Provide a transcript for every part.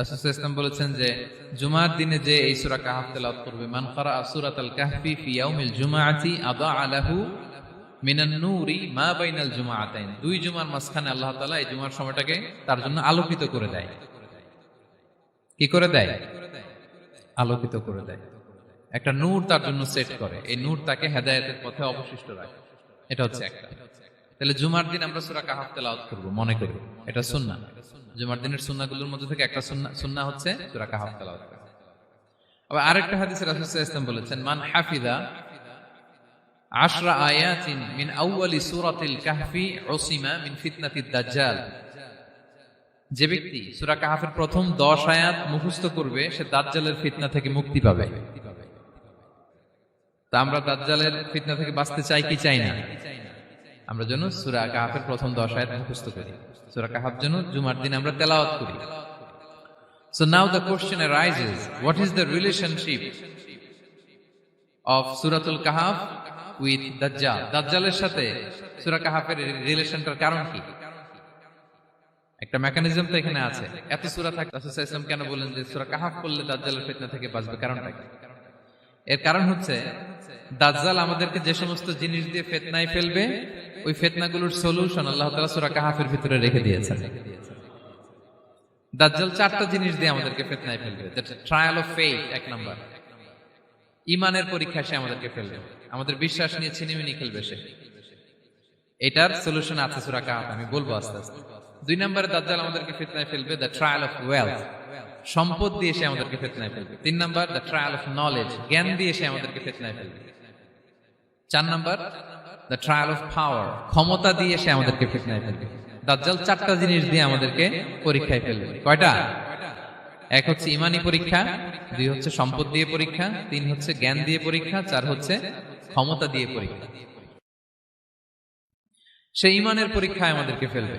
ইসলাম বলেছেন যে, জুমার দিনে যে এই সূরা কাহাফ তেলাওয়াত করবে কারা সূরাতাল কাহফি ফি ইয়াউমিল আদা আলাহু মিনান নূরি মা বাইনাল দুই জুমার মাঝখানে আল্লাহ তাআলা এই জুমার সময়টাকে তার জন্য আলোকিত করে দেয়। কি করে দেয়? আলোকিত করে দেয়। একটা নূর তার জন্য সেট করে। এই নূর তাকে হেদায়েতের পথে অবশিষ্ট রাখে। এটা হচ্ছে একটা। তাহলে জুমার দিন আমরা সূরা কাহাফ তেলাওয়াত করব, মনে করি। এটা সুন্নাহ। জুমার দিনের সুন্নাহগুলোর মধ্যে থেকে একটা সুন্নাহ সুন্নাহ হচ্ছে সূরা কাহাফ তেলাওয়াত। আবার আরেকটা হাদিসে রাসূল সাল্লাল্লাহু বলেছেন, মান হাফিদা আশরা আয়াতিন মিন আউয়ালি সূরাতিল কাহফি উসিমা মিন ফিতনাতিদ দাজ্জাল। যে ব্যক্তি সূরা কাহাফের প্রথম 10 আয়াত মুখস্থ করবে, সে দাজ্জালের ফিতনা থেকে মুক্তি পাবে। তা আমরা দাজ্জালের ফিতনা থেকে বাঁচতে চাই কি চাই না? আমরা যেন সূরা কাহাফের প্রথম 10 আয়াত মুখস্থ করি। সূরা কাহাফ যেন জুমার দিন আমরা তেলাওয়াত করি। So now the question arises, what is the relationship of Suratul Kahf with Dajjal? দাজ্জালের সাথে সুরা কাহাফের রিলেশনটার কারণ কি? একটা মেকানিজম তো এখানে আছে। এত সুরা থাকে রাসূল সাল্লাল্লাহু কেন বলেন যে সুরা কাহাফ পড়লে দাজ্জালের ফিতনা থেকে বাঁচবে? কারণটা কি? এর কারণ হচ্ছে দাজ্জাল আমাদেরকে যে সমস্ত জিনিস দিয়ে ফেতনায় ফেলবে, ওই ফেতনাগুলোর সলিউশন আল্লাহ তাআলা সূরা কাহাফের ভিতরে রেখে দিয়েছেন। দাজ্জাল চারটা জিনিস দিয়ে আমাদেরকে ফেতনায় ফেলবে। ট্রায়াল অফ ফেইথ এক নাম্বার। ইমানের পরীক্ষা সে আমাদেরকে ফেলবে। আমাদের বিশ্বাস নিয়ে ছিনিমিনি খেলবে সে। এটার সলিউশন আছে সূরা কাহাফ, আমি বলব আস্তে আস্তে। দুই নম্বরে দাজ্জাল আমাদেরকে ফেতনায় ফেলবে দ্য ট্রায়াল অফ ওয়েলথ সম্পদ দিয়ে সে আমাদেরকে ফিতনায় ফেলবে। তিন number the trial of knowledge জ্ঞান দিয়ে সে আমাদেরকে ফিতনায় ফেলবে। চার number the trial of power ক্ষমতা দিয়ে সে আমাদেরকে ফিতনায় ফেলবে। দাজ্জাল চারটা জিনিস দিয়ে আমাদেরকে পরীক্ষায় ফেলবে। কয়টা? এক হচ্ছে ইমানি পরীক্ষা, দুই হচ্ছে সম্পদ দিয়ে পরীক্ষা, তিন হচ্ছে জ্ঞান দিয়ে পরীক্ষা, চার হচ্ছে ক্ষমতা দিয়ে পরীক্ষা। সে ইমানের পরীক্ষায় আমাদেরকে ফেলবে।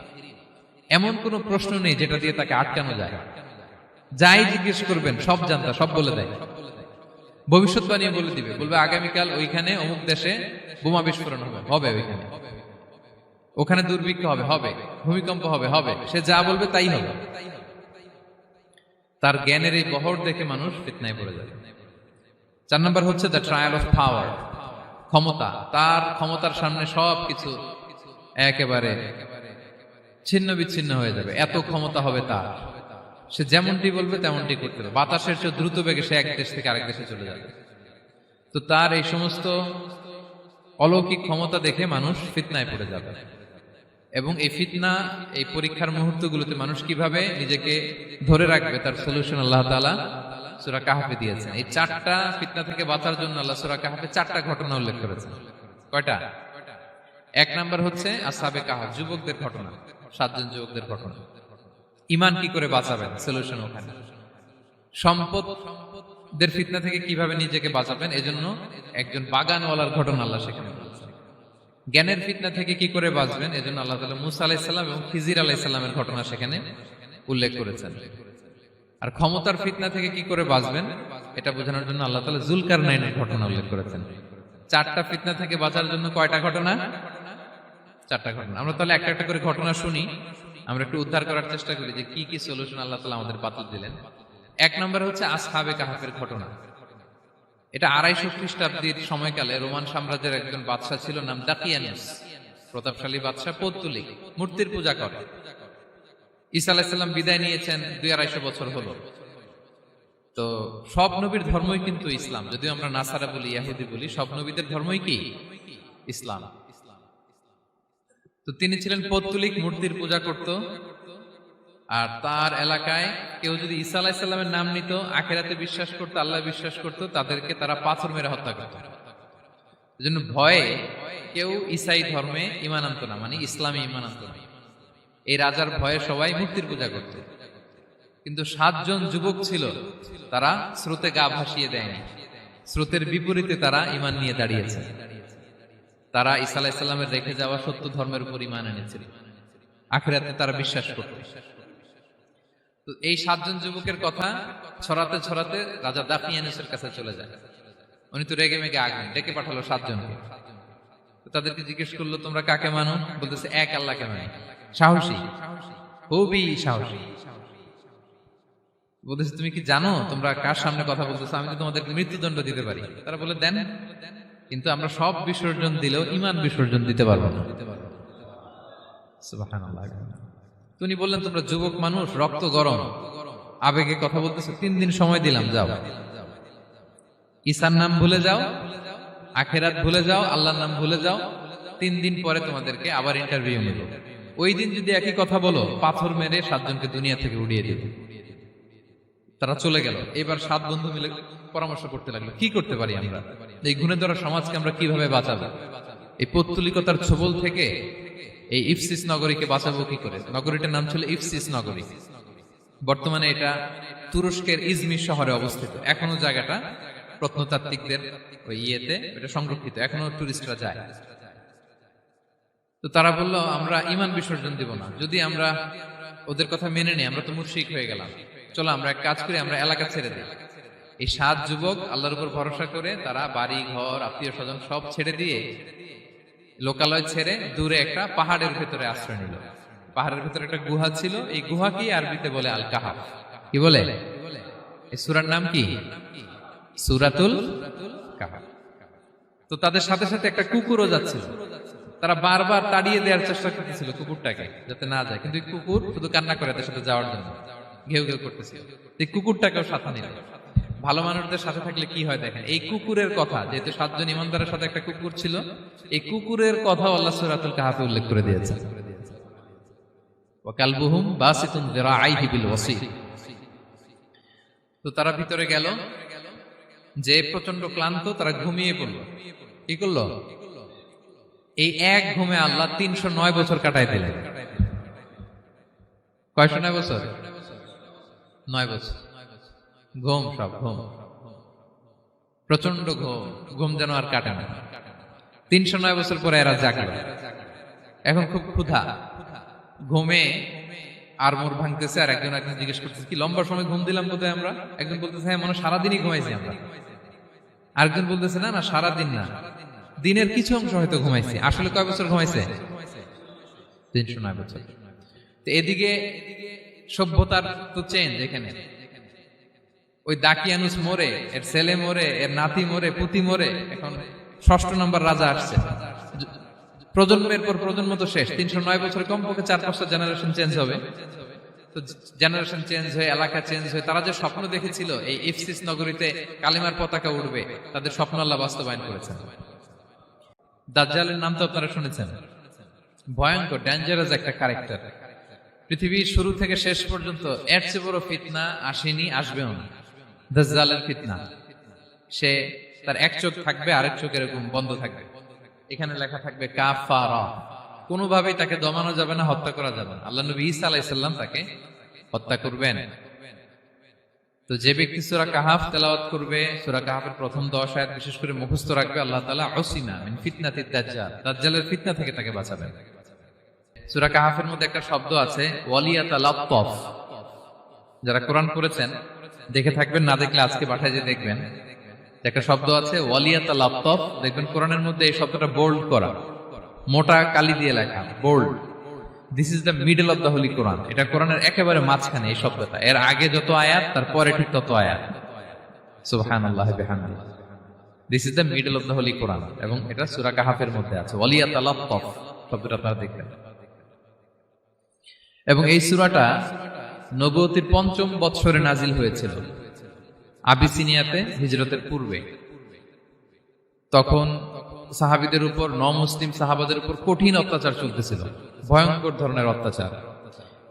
এমন কোন প্রশ্ন নেই যেটা দিয়ে তাকে আটকানো যায়। যাই জিজ্ঞেস করবেন, সব জানতা, সব বলে দেয়। ভবিষ্যৎবাণী বলে দিবে। বলবে, আগামীকাল ওইখানে অমুক দেশে বোমা বিস্ফোরণ হবে হবে ওইখানে। ওখানে দুর্ভিক্ষ হবে হবে। ভূমিকম্প হবে হবে। সে যা বলবে তাই হবে। তার জ্ঞানের এই বহর দেখে মানুষ ফিতনায় পড়ে যাবে চার নম্বর হচ্ছে দ্য ট্রায়াল অফ পাওয়ার ক্ষমতা। তার ক্ষমতার সামনে সব কিছু একেবারে ছিন্ন বিচ্ছিন্ন হয়ে যাবে। এত ক্ষমতা হবে তার। সে যেমনটি বলবে, তেমনটি করতে হবে। বাতাসের চেয়ে দ্রুত বেগে সে এক দেশ থেকে আরেক দেশে চলে যাবে। তো তার এই সমস্ত অলৌকিক ক্ষমতা দেখে মানুষ ফিতনায় পড়ে যাবে। এবং এই ফিতনা, এই পরীক্ষার মুহূর্তগুলোতে মানুষ কীভাবে নিজেকে ধরে রাখবে, তার সলিউশন আল্লাহ তালা সুরা কাহাফে দিয়েছেন। এই চারটা ফিতনা থেকে বাঁচার জন্য আল্লাহ সুরা কাহাফে চারটা ঘটনা উল্লেখ করেছেন। কয়টা? এক নাম্বার হচ্ছে আসাবে কাহাফ, যুবকদের ঘটনা। সাতজন যুবকদের ঘটনা। ইমান কি করে বাঁচাবেন? সলিউশন ওখানে। সম্পদ সম্পদের ফিতনা থেকে কীভাবে নিজেকে বাঁচাবেন? এজন্য একজন বাগানওয়ালার ঘটনা আল্লাহ সেখানে জ্ঞানের ফিতনা থেকে কি করে বাঁচবেন? এজন্য আল্লাহ তালা মুসা আলাইসাল্লাম এবং খিজির আলাইসাল্লামের ঘটনা সেখানে উল্লেখ করেছেন। আর ক্ষমতার ফিতনা থেকে কি করে বাঁচবেন? এটা বোঝানোর জন্য আল্লাহ তালা জুলকার নাইনের ঘটনা উল্লেখ করেছেন। চারটা ফিতনা থেকে বাঁচার জন্য কয়টা ঘটনা? চারটা ঘটনা। আমরা তাহলে একটা একটা করে ঘটনা শুনি, আমরা একটু উদ্ধার করার চেষ্টা করি যে কি কি সলিউশন আল্লাহ তালা আমাদের বাতিল দিলেন। এক নম্বর হচ্ছে আসহাবে কাহাফের ঘটনা। এটা আড়াইশো খ্রিস্টাব্দীর সময়কালে রোমান সাম্রাজ্যের একজন বাদশাহ ছিল নাম দাকিয়ানুস। প্রতাপশালী বাদশাহ পৌত্তলিক, মূর্তির পূজা করে। ঈসা আলাহিসাল্লাম বিদায় নিয়েছেন দুই আড়াইশো বছর হলো। তো সব নবীর ধর্মই কিন্তু ইসলাম। যদিও আমরা নাসারা বলি, ইয়াহুদি বলি, সব নবীদের ধর্মই কি? ইসলাম। তো তিনি ছিলেন পৌত্তলিক মূর্তির পূজা করত। আর তার এলাকায় কেউ যদি ঈসা আলাহিসাল্লামের নাম নিত, আখেরাতে বিশ্বাস করতো, আল্লাহ বিশ্বাস করতো, তাদেরকে তারা পাথর মেরে হত্যা করত। এজন্য ভয়ে কেউ ইসাই ধর্মে ইমান আনত না মানে ইসলামে ইমান আনত না। এই রাজার ভয়ে সবাই মূর্তির পূজা করত। কিন্তু সাতজন যুবক ছিল, তারা স্রোতে গা ভাসিয়ে দেয়নি। স্রোতের বিপরীতে তারা ইমান নিয়ে দাঁড়িয়েছে। তারা ঈসা আলাহিসাল্লামের রেখে যাওয়া সত্য ধর্মের উপর ইমান এনেছিল আখেরাতে তারা বিশ্বাস করত। তো এই সাতজন যুবকের কথা ছড়াতে ছড়াতে রাজা দাফিয়ানুসের কাছে চলে যায়। উনি তো রেগে মেগে আগুন ডেকে পাঠালো সাতজনকে। তাদেরকে জিজ্ঞেস করল, তোমরা কাকে মানো? বলতেছে, এক আল্লাহকে মানে। সাহসী। খুবই সাহসী। বলতেছে, তুমি কি জানো তোমরা কার সামনে কথা বলতেছো? আমি তো তোমাদেরকে মৃত্যুদণ্ড দিতে পারি। তারা বলে, দেন। কিন্তু আমরা সব বিসর্জন দিলেও ইমান বিসর্জন দিতে পারব না। তিনি বললেন, তোমরা যুবক মানুষ, রক্ত গরম। আবেগে কথা বলতেছো। তিন দিন সময় দিলাম, যাও। ঈসার নাম ভুলে যাও, আখেরাত ভুলে যাও, আল্লাহর নাম ভুলে যাও। তিন দিন পরে তোমাদেরকে আবার ইন্টারভিউ নেব। ওই দিন যদি একই কথা বলো, পাথর মেরে সাতজনকে দুনিয়া থেকে উড়িয়ে দেবে। তারা চলে গেল। এবার সাত বন্ধু মিলে পরামর্শ করতে লাগল, কি করতে পারি আমরা? এই গুণে ধরা সমাজকে আমরা কীভাবে বাঁচাবো? এই পৌত্তলিকতার ছবল থেকে এই ইফসিস নগরীকে বাঁচাবো কি করে? নগরীটার নাম ছিল ইফসিস নগরী। বর্তমানে এটা তুরস্কের ইজমির শহরে অবস্থিত। এখনও জায়গাটা প্রত্নতাত্ত্বিকদের ওই ইয়েতে এটা সংরক্ষিত। এখনও টুরিস্টরা যায়। তো তারা বলল, আমরা ইমান বিসর্জন দিব না। যদি আমরা ওদের কথা মেনে নিই, আমরা তো মুশরিক হয়ে গেলাম। চলো আমরা এক কাজ করি, আমরা এলাকা ছেড়ে দিই। এই সাত যুবক আল্লাহর উপর ভরসা করে তারা বাড়ি, ঘর আত্মীয় স্বজন সব ছেড়ে দিয়ে লোকালয় ছেড়ে দূরে একটা পাহাড়ের ভেতরে আশ্রয় নিল। পাহাড়ের ভেতরে একটা গুহা ছিল, এই গুহা কি আরবিতে বলে আল কাহাফ কি বলে? এই সুরার নাম কি? সুরাতুল কাহাফ। তো তাদের সাথে সাথে একটা কুকুরও যাচ্ছিল। তারা বারবার তাড়িয়ে দেওয়ার চেষ্টা করতেছিল কুকুরটাকে, যাতে না যায়। কিন্তু কুকুর শুধু কান্না করে তাদের সাথে যাওয়ার জন্য। ঘেউ ঘেউ করতেছিল কুকুরটাকেও সাথে নিল। ভালো মানুষদের সাথে থাকলে কি হয় দেখেন? এই কুকুরের কথা, যেহেতু সাতজন ইমানদারের সাথে একটা কুকুর ছিল, এই কুকুরের কথা আল্লাহ সুরাতুল কাহাফে উল্লেখ করে দিয়েছে। তো তারা ভিতরে গেল, যে প্রচণ্ড ক্লান্ত, তারা ঘুমিয়ে পড়ল। কি করল? এই এক ঘুমে আল্লাহ তিনশো নয় বছর কাটাই দিলেন। কয়শো নয় বছর? নয় বছর ঘুম সব, ঘুম। প্রচণ্ড ঘুম। ঘুম যেন আর কাটে না। তিনশো নয় বছর পরে এরা জাগলো। এখন খুব ক্ষুধা। ঘুমে আর মোর ভাঙতেছে, আর একজন একজন জিজ্ঞেস করতেছে, কি লম্বা সময় ঘুম দিলাম কোথায় আমরা? একজন বলতেছে হ্যাঁ মনে সারাদিনই ঘুমাইছি আমরা। আরেকজন বলতেছে, না না, সারাদিন না। দিনের কিছু অংশ হয়তো ঘুমাইছি। আসলে কয় বছর ঘুমাইছে? তিনশো নয় বছর। এদিকে সভ্যতার তো চেঞ্জ এখানে। ওই দাকিয়ানুস মরে, এর ছেলে মোরে, এর নাতি মোরে, পুতি মোরে, এখন ষষ্ঠ নম্বর রাজা আসছে। প্রজন্মের পর প্রজন্ম তো শেষ, তিনশো নয় বছর কমপক্ষে চার পাঁচটা জেনারেশন চেঞ্জ হবে। তো জেনারেশন চেঞ্জ হয়ে, এলাকা চেঞ্জ হয়ে, তারা যে স্বপ্ন দেখেছিল, এই ইফসিস নগরীতে কালিমার পতাকা উঠবে তাদের স্বপ্ন আল্লাহ বাস্তবায়ন করেছেন। দাজ্জালের নাম তো আপনারা শুনেছেন। ভয়ঙ্কর ডেঞ্জারাস একটা ক্যারেক্টার পৃথিবীর শুরু থেকে শেষ পর্যন্ত এর চেয়ে বড় ফিতনা আসেনি, আসবেও না। দাজ্জালের ফিতনা। সে তার এক চোখ থাকবে, আরেক চোখ এরকম বন্ধ থাকবে। এখানে লেখা থাকবে, কাফারা। কোনোভাবেই তাকে দমানো যাবে না, হত্যা করা যাবে না। আল্লাহ নবী ঈসা আলাইসাল্লাম তাকে হত্যা করবেন। তো যে ব্যক্তি সুরা কাহাফ তেলাওয়াত করবে, সুরা কাহাফের প্রথম দশ আয়াত বিশেষ করে মুখস্থ রাখবে, আল্লাহ তাআলা অসিনা মিন ফিতনাতিদ দাজ্জাল। দাজ্জালের ফিতনা থেকে তাকে বাঁচাবেন। সুরা কাহাফের মধ্যে একটা শব্দ আছে যারা কোরআন করেছেন দেখে থাকবেন, না দেখলে আজকে পাঠায় যে দেখবেন। একটা শব্দ আছে ওয়ালিয়াতা লাত্তফ দেখবেন কোরআনের মধ্যে এই শব্দটা বোল্ড করা। মোটা কালি দিয়ে লেখা bold this is the middle of the holy Quran এটা কোরআনের একেবারে মাঝখানে এই শব্দটা। এর আগে যত আয়াত, তারপরে ঠিক তত আয়াত। বিহামদিহি this is the middle of the holy Quran এবং এটা সুরা কাহাফের মধ্যে আছে ওয়ালিয়াতা লাত্তফ শব্দটা আপনারা দেখবেন। এবং এই সুরাটা নবতির পঞ্চম বৎসরে নাজিল হয়েছিল। আবিসিনিয়াতে হিজরতের পূর্বে। তখন সাহাবিদের উপর ন মুসলিম সাহাবাদের উপর কঠিন অত্যাচার চলতেছিল। ভয়ঙ্কর ধরনের অত্যাচার।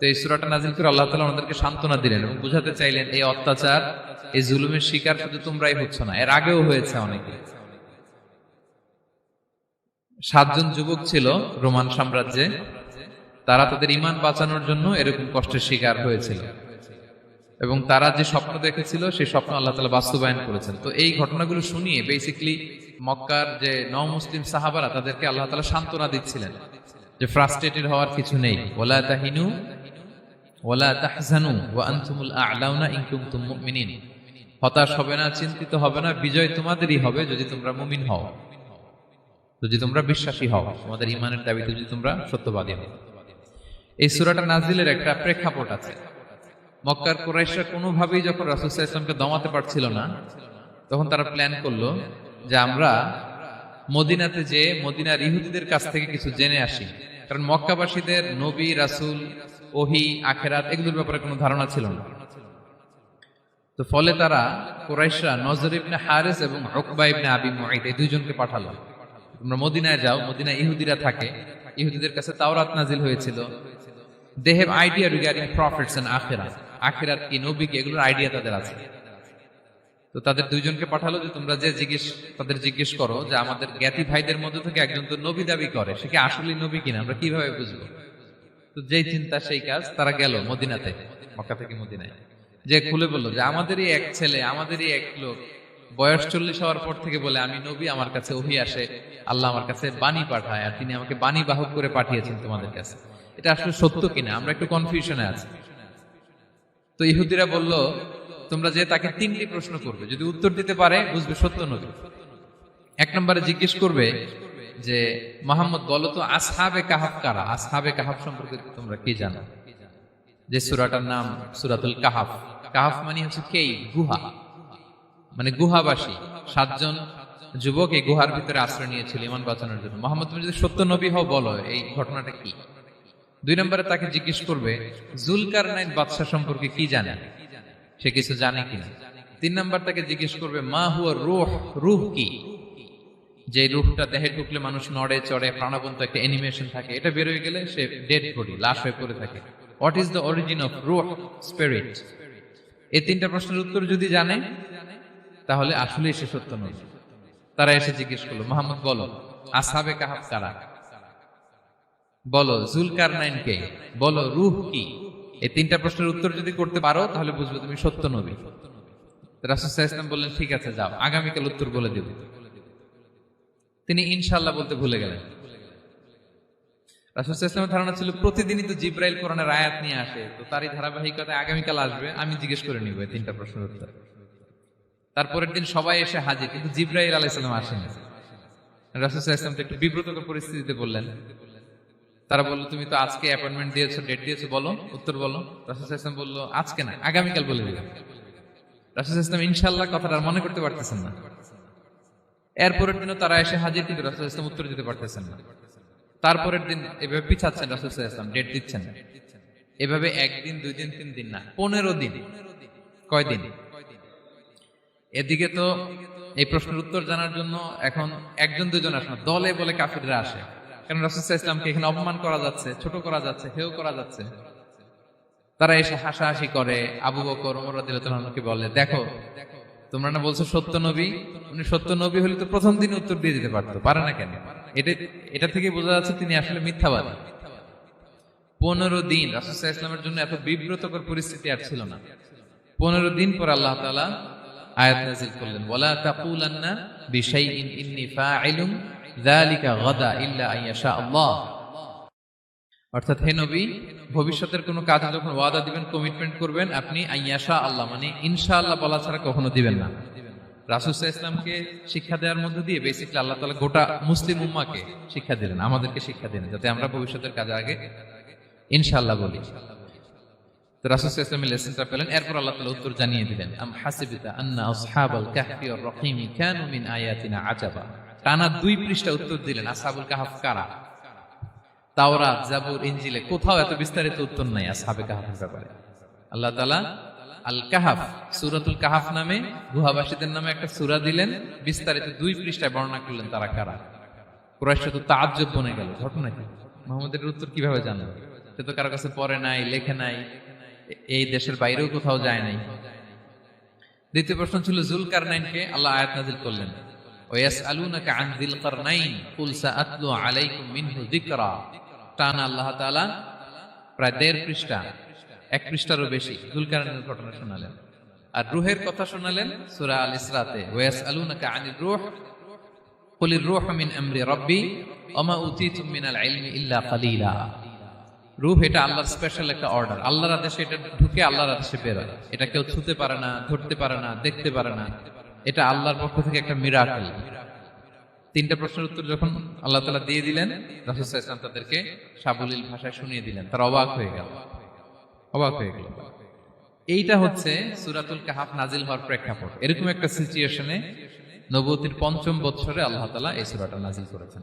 তো এই সুরাটা নাজিল করে আল্লাহ তালা ওনাদেরকে সান্ত্বনা দিলেন এবং বুঝাতে চাইলেন এই অত্যাচার এই জুলুমের শিকার শুধু তোমরাই হচ্ছ না এর আগেও হয়েছে অনেকে। সাতজন যুবক ছিল রোমান সাম্রাজ্যে। তারা তাদের ইমান বাঁচানোর জন্য এরকম কষ্টের শিকার হয়েছিল। এবং তারা যে স্বপ্ন দেখেছিল, সেই স্বপ্ন আল্লাহ তালা বাস্তবায়ন করেছেন। তো এই ঘটনাগুলো শুনিয়ে বেসিকলি মক্কার যে ন মুসলিম সাহাবারা, তাদেরকে আল্লাহ তালা সান্ত্বনা দিচ্ছিলেন যে ফ্রাস্ট্রেটেড হওয়ার কিছু নেই। ওলা তাহিনু ওলা তাহজানু, ওয়া আ'লাউনা ইন কুনতুম মুমিনিন। হতাশ হবে না, চিন্তিত হবে না, বিজয় তোমাদেরই হবে যদি তোমরা মুমিন হও। যদি তোমরা বিশ্বাসী হও, তোমাদের ইমানের দাবিতে যদি তোমরা সত্যবাদী হও। এই সুরাটা নাজিলের একটা প্রেক্ষাপট আছে। মক্কার কোরাইশরা কোনোভাবেই যখন ইসলামকে দমাতে পারছিল না, তখন তারা প্ল্যান করল যে আমরা মদিনাতে যে মদিনার ইহুদিদের কাছ থেকে কিছু জেনে আসি। কারণ মক্কাবাসীদের নবী, রাসূল, ওহি, আখেরাত এগুলোর ব্যাপারে কোনো ধারণা ছিল না। তো ফলে তারা কোরাইশরা নজর ইবনে হারিস এবং উকবা ইবনে আবি মুঈদ এই দুইজনকে পাঠালো। তোমরা মদিনায় যাও, মদিনায় ইহুদিরা থাকে। ইহুদিদের কাছে তাওরাত নাজিল হয়েছিল। They have idea regarding prophets and আখিরাত আখিরাত কি, নবী কি, এগুলোর আইডিয়া তাদের আছে। তো তাদের দুইজনকে পাঠালো যে তোমরা যে জিজ্ঞেস, তাদের জিজ্ঞেস করো যে আমাদের জ্ঞাতি ভাইদের মধ্যে থেকে একজন তো নবী দাবি করে, সে কি আসলে নবী কিনা? আমরা কীভাবে বুঝব? তো যেই চিন্তা, সেই কাজ তারা গেল মদিনাতে, মক্কা থেকে মদিনায়। যে খুলে বলল যে আমাদেরই এক ছেলে, আমাদেরই এক লোক, বয়স চল্লিশ হওয়ার পর থেকে বলে, আমি নবী, আমার কাছে ওহি আসে, আল্লাহ আমার কাছে বাণী পাঠায়, আর তিনি আমাকে বাণী বাহক করে পাঠিয়েছেন তোমাদের কাছে। এটা আসলে সত্য কিনা? আমরা একটু কনফিউশনে আছি। তো ইহুদিরা বলল, তোমরা যে তাকে তিনটি প্রশ্ন করবে, যদি উত্তর দিতে পারে, বুঝবে সত্য নবী। এক নম্বরে জিজ্ঞেস করবে যে, মোহাম্মদ, বলো তো, আসহাবে কাহাব কারা? আসহাবে কাহাব সম্পর্কে তোমরা কি জানো? যে সুরাটার নাম সুরাতুল কাহাফ। কাহাফ মানে হচ্ছে কেই গুহা। মানে গুহাবাসী। সাতজন যুবক এই গুহার ভিতরে আশ্রয় নিয়েছিল ইমান বাঁচানোর জন্য। মোহাম্মদ, তুমি যদি সত্য নবী হও, বলো, এই ঘটনাটা কি? দুই নম্বরে তাকে জিজ্ঞেস করবে জুলকার নাইন বাদশাহ সম্পর্কে কি জানে? সে কিছু জানে কিনা? তিন নম্বর তাকে জিজ্ঞেস করবে, মা হুয়া রুহ রুহ কি? যে রুহটা দেহে ঢুকলে মানুষ নড়ে, চড়ে, প্রাণবন্ত একটা অ্যানিমেশন থাকে, এটা বেরোয় গেলে সে ডেড বডি লাশ হয়ে পড়ে থাকে। What is the origin of রুহ স্পিরিট এই তিনটা প্রশ্নের উত্তর যদি জানে, তাহলে আসলেই সে সত্য নয়। তারা এসে জিজ্ঞেস করল, মোহাম্মদ, বলো, আসাবে কাহাব কারা? বলো জুলকার নাইন কে? বলো, রুহ কি? এই তিনটা প্রশ্নের উত্তর যদি করতে পারো, তাহলে বুঝবে তুমি সত্য নবী। রাসুসাহ বললেন, ঠিক আছে, যাও, আগামীকাল উত্তর বলে দেব। তিনি ইনশাল্লাহ বলতে ভুলে গেলেন। রাসুসাহ ইসলামের ধারণা ছিল, প্রতিদিনই তো জিব্রাইল কোরআনের আয়াত নিয়ে আসে, তো তারই ধারাবাহিকতায় আগামীকাল আসবে, আমি জিজ্ঞেস করে নিব এই তিনটা প্রশ্নের উত্তর। তারপরের দিন সবাই এসে হাজির, কিন্তু জিব্রাইল আলাইসালাম আসেনি। রাসুসাহ ইসলাম তো একটু বিব্রতকর পরিস্থিতিতে বললেন তারা বলল, তুমি তো আজকে অ্যাপয়েন্টমেন্ট দিয়েছ ডেট দিয়েছ, বলো, উত্তর বলো। রাসুল ইসলাম বলল, আজকে না, আগামীকাল বলে দিলাম। রাসুল ইসলাম ইনশাল্লাহ কথাটা মনে করতে পারতেছেন না। এরপরের দিনও তারা এসে হাজির, কিন্তু রাসুল ইসলাম উত্তর দিতে পারতেছেন না। তারপরের দিন এভাবে পিছাচ্ছেন রাসুল ইসলাম ডেট দিচ্ছেন। এভাবে একদিন, দুই দিন, তিন দিন না, পনেরো দিন। কয়দিন এদিকে তো এই প্রশ্নের উত্তর জানার জন্য এখন একজন দুজন আসে না, দলে বলে কাফিররা আসে। কারণ রাসুসাহ ইসলামকে এখানে অপমান করা যাচ্ছে, ছোট করা যাচ্ছে হেও করা যাচ্ছে। তারা এসে হাসাহাসি করে, আবু বকর ওমর বলে, দেখো, তোমরা না বলছো সত্য নবী? উনি সত্য নবী হলে তো প্রথম দিন উত্তর দিয়ে দিতে পারতো, পারে না কেন? এটা এটা থেকে বোঝা যাচ্ছে তিনি আসলে মিথ্যাবাদী। পনেরো দিন রাসুসাহ ইসলামের জন্য এত বিব্রতকর পরিস্থিতি আর ছিল না। পনেরো দিন পর আল্লাহ তালা আয়াত নাজিল করলেন, ওয়ালা তাকুলান্না বিশাইইন ইন্নী ফাইলুম আল্লাহ অর্থাৎ হে নবী, ভবিষ্যতের কোনো কাজে যখন ওয়াদা দিবেন কমিটমেন্ট করবেন, আপনি আইয়াশা আল্লাহ মানে ইনশাআল্লাহ বলা ছাড়া কখনো দিবেন না। রাসুসাহ ইসলামকে শিক্ষা দেওয়ার মধ্যে দিয়ে বেসিকলি আল্লাহ তালা গোটা মুসলিম উম্মাকে শিক্ষা দিলেন, আমাদেরকে শিক্ষা দিলেন, যাতে আমরা ভবিষ্যতের কাজে আগে ইনশাআল্লাহ বলি। তো রাসূল সাল্লাল্লাহু আলাইহি পেলেন, এরপর আল্লাহ উত্তর জানিয়ে দিলেন, আম হাসিবিতা রহিমি কানু মিন আয়াতিনা আজাবা। টানা দুই পৃষ্ঠা উত্তর দিলেন আসহাবুল কাহফ কারা? তাওরা জাবুর ইঞ্জিলে কোথাও এত বিস্তারিত উত্তর নাই আসহাবে কাহফের ব্যাপারে। আল্লাহ তালা আল কাহাফ সূরাতুল কাহাফ নামে, গুহাবাসীদের নামে একটা সূরা দিলেন, বিস্তারিত দুই পৃষ্ঠায় বর্ণনা করলেন তারা কারা। কুরাইশ তো তাজ্জব বনে গেল, ঘটনা কি? মোহাম্মদের উত্তর কীভাবে জানলো সে তো কারও কাছে পড়ে নাই, লেখে নাই, এই দেশের বাইরেও কোথাও যায় নাই। দ্বিতীয় প্রশ্ন ছিল জুলকার নাইনকে আল্লাহ আয়াত নাজিল করলেন। ওয়াসআলুনাকা আন যিল কারনাইন কুল সাআতলু আলাইকুম মিনহু যিকরা টানা আল্লাহ তাআলা প্রায় দেড় পৃষ্ঠা, এক পৃষ্ঠারও বেশি জুলকারনাইনের ঘটনা শোনালেন। আর রুহের কথা শোনালেন সূরা আল ইসরাতে, ওয়াসআলুনাকা আনির রূহ কুলির রূহ মিন আমরি রাব্বি, ওমা উতিতুম মিনাল ইলমি ইল্লা কালিলা। রুহ এটা আল্লাহর স্পেশাল একটা অর্ডার আল্লাহর আদেশে এটা ঢুকে আল্লাহর আদেশে বেরোয়। এটা কেউ ছুতে পারে না, ধরতে পারে না, দেখতে পারে না। এটা আল্লাহর পক্ষ থেকে একটা মিরাকল তিনটা প্রশ্নের উত্তর যখন আল্লাহ তালা দিয়ে দিলেন ইসলাম তাদেরকে সাবলীল ভাষায় শুনিয়ে দিলেন। তার অবাক হয়ে গেল। অবাক হয়ে গেল। এইটা হচ্ছে সুরাতুল কাহাফ নাজিল হওয়ার প্রেক্ষাপট। এরকম একটা সিচুয়েশনে নবতির পঞ্চম বৎসরে আল্লাহ তালা এই সুরাটা নাজিল করেছেন।